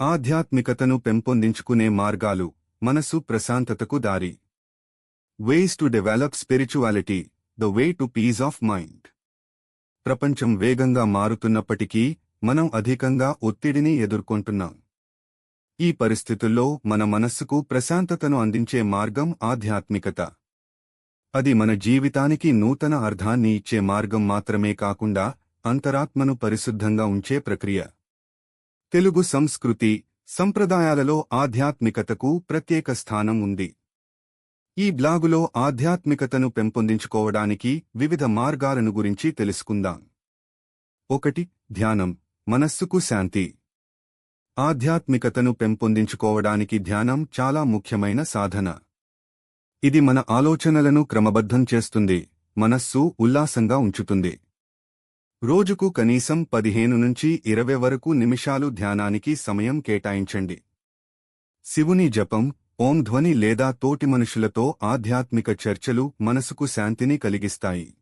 ఆధ్యాత్మికతను పెంపొందించుకునే మార్గాలు మనసు ప్రశాంతతకు దారి. Ways to develop spirituality the way to peace of mind ప్రపంచం వేగంగా మారుతున్నప్పటికీ మనం అధికంగా ఒత్తిడిని ఎదుర్కొంటున్నాం. ఈ పరిస్థితుల్లో మన మనస్సుకు ప్రశాంతతను అందించే మార్గం ఆధ్యాత్మికత. అది మన జీవితానికి నూతన అర్థాన్ని ఇచ్చే మార్గం మాత్రమే కాకుండా అంతరాత్మను పరిశుద్ధంగా ఉంచే ప్రక్రియ. తెలుగు సంస్కృతి సంప్రదాయాలలో ఆధ్యాత్మికతకు ప్రత్యేక స్థానం ఉంది. ఈ బ్లాగులో ఆధ్యాత్మికతను పెంపొందించుకోవడానికి వివిధ మార్గాలను గురించి తెలుసుకుందాం. ఒకటి ధ్యానం మనస్సుకు శాంతి. ఆధ్యాత్మికతను పెంపొందించుకోవడానికి ధ్యానం చాలా ముఖ్యమైన సాధన. ఇది మన ఆలోచనలను క్రమబద్ధం చేస్తుంది మనస్సు ఉల్లాసంగా ఉంచుతుంది. రోజుకు కనీసం పదిహేను నుంచి ఇరవై వరకు నిమిషాలు ధ్యానానికి సమయం కేటాయించండి. శివుని జపం ఓం ధ్వని లేదా తోటి మనుషులతో ఆధ్యాత్మిక చర్చలు మనసుకు శాంతిని కలిగిస్తాయి.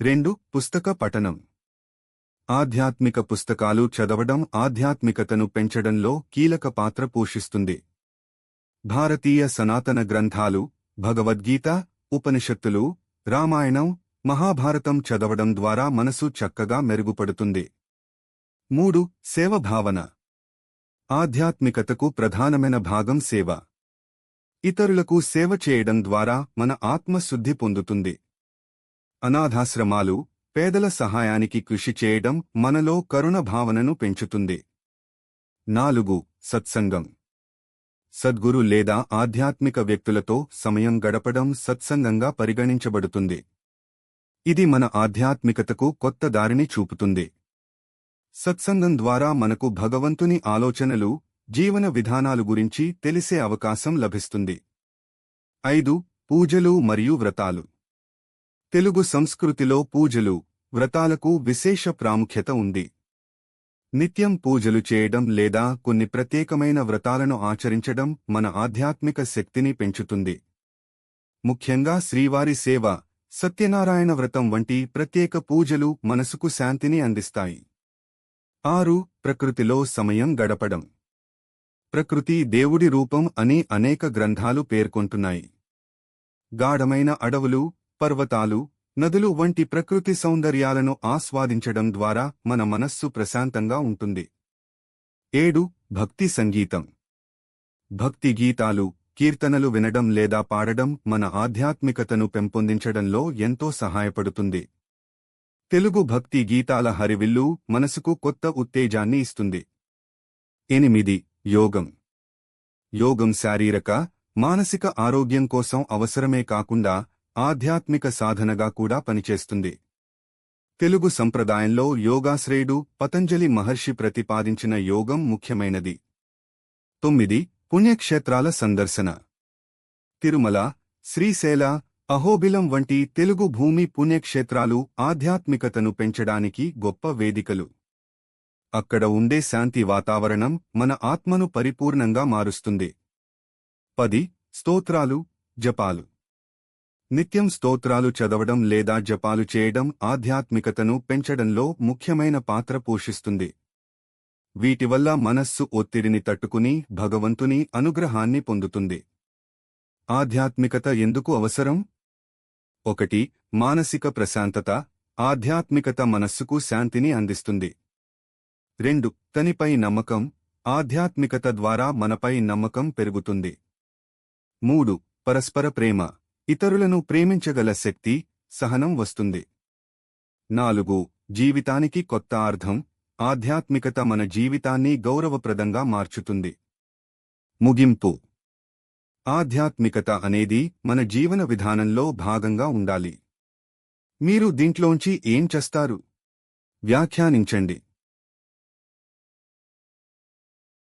రెండు పుస్తక పఠనం. ఆధ్యాత్మిక పుస్తకాలు చదవడం ఆధ్యాత్మికతను పెంచడంలో కీలక పాత్ర పోషిస్తుంది. భారతీయ సనాతన గ్రంథాలు భగవద్గీత ఉపనిషత్తులు రామాయణం మహాభారతం చదవడం ద్వారా మనసు చక్కగా మెరుగుపడుతుంది. మూడు సేవభావన. ఆధ్యాత్మికతకు ప్రధానమైన భాగం సేవ. ఇతరులకు సేవ చేయడం ద్వారా మన ఆత్మశుద్ధి పొందుతుంది. అనాథాశ్రమాలు పేదల సహాయానికి కృషి చేయడం మనలో కరుణ భావనను పెంచుతుంది. నాలుగు సత్సంగం. సద్గురు లేదా ఆధ్యాత్మిక వ్యక్తులతో సమయం గడపడం సత్సంగంగా పరిగణించబడుతుంది. ఇది మన ఆధ్యాత్మికతకు కొత్త దారిని చూపుతుంది. సత్సంగం ద్వారా మనకు భగవంతుని ఆలోచనలు జీవన విధానాలు గురించి తెలిసే అవకాశం లభిస్తుంది. ఐదు పూజలు మరియు వ్రతాలు. తెలుగు సంస్కృతిలో పూజలు వ్రతాలకు విశేష ప్రాముఖ్యత ఉంది. నిత్యం పూజలు చేయడం లేదా కొన్ని ప్రత్యేకమైన వ్రతాలను ఆచరించడం మన ఆధ్యాత్మిక శక్తిని పెంచుతుంది. ముఖ్యంగా శ్రీవారి సేవ సత్యనారాయణ వ్రతం వంటి ప్రత్యేక పూజలు మనసుకు శాంతిని అందిస్తాయి. ఆరు ప్రకృతిలో సమయం గడపడం. ప్రకృతి దేవుడి రూపం అని అనేక గ్రంథాలు పేర్కొంటున్నాయి. గాఢమైన అడవులు పర్వతాలు నదులు వంటి ప్రకృతి సౌందర్యాలను ఆస్వాదించడం ద్వారా మన మనస్సు ప్రశాంతంగా ఉంటుంది. ఏడు భక్తి సంగీతం. భక్తి గీతాలు కీర్తనలు వినడం లేదా పాడడం మన ఆధ్యాత్మికతను పెంపొందించడంలో ఎంతో సహాయపడుతుంది. తెలుగు భక్తి గీతాల హరివిల్లు మనసుకు కొత్త ఉత్తేజాన్ని ఇస్తుంది. ఎనిమిది. యోగం. యోగం శారీరక మానసిక ఆరోగ్యం కోసం అవసరమే కాకుండా ఆధ్యాత్మిక సాధనగా కూడా పనిచేస్తుంది. తెలుగు సంప్రదాయంలో యోగాశ్రయుడు పతంజలి మహర్షి ప్రతిపాదించిన యోగం ముఖ్యమైనది. తొమ్మిది. పుణ్యక్షేత్రాల సందర్శన. తిరుమల శ్రీశైల అహోబిలం వంటి తెలుగు భూమి పుణ్యక్షేత్రాలు ఆధ్యాత్మికతను పెంచడానికి గొప్ప వేదికలు. అక్కడ ఉండే శాంతి వాతావరణం మన ఆత్మను పరిపూర్ణంగా మారుస్తుంది. పది స్తోత్రాలు జపాలు. నిత్యం స్తోత్రాలు చదవడం లేదా జపాలు చేయడం ఆధ్యాత్మికతను పెంచడంలో ముఖ్యమైన పాత్ర పోషిస్తుంది. వీటివల్ల మనస్సు ఒత్తిడిని తట్టుకుని భగవంతుని అనుగ్రహాన్ని పొందుతుంది. ఆధ్యాత్మికత ఎందుకు అవసరం? ఒకటి మానసిక ప్రశాంతత ఆధ్యాత్మికత మనస్సుకు శాంతిని అందిస్తుంది. రెండు తనిపై నమ్మకం ఆధ్యాత్మికత ద్వారా మనపై నమ్మకం పెరుగుతుంది. మూడు పరస్పర ప్రేమ ఇతరులను ప్రేమించగల శక్తి సహనం వస్తుంది. నాలుగు జీవితానికి కొత్త అర్థం ఆధ్యాత్మికత మన జీవితాన్ని గౌరవప్రదంగా మార్చుతుంది. ముగింపు. ఆధ్యాత్మికత అనేది మన జీవన విధానంలో భాగంగా ఉండాలి. మీరు దీంట్లోంచి ఏం చేస్తారు? వ్యాఖ్యానించండి.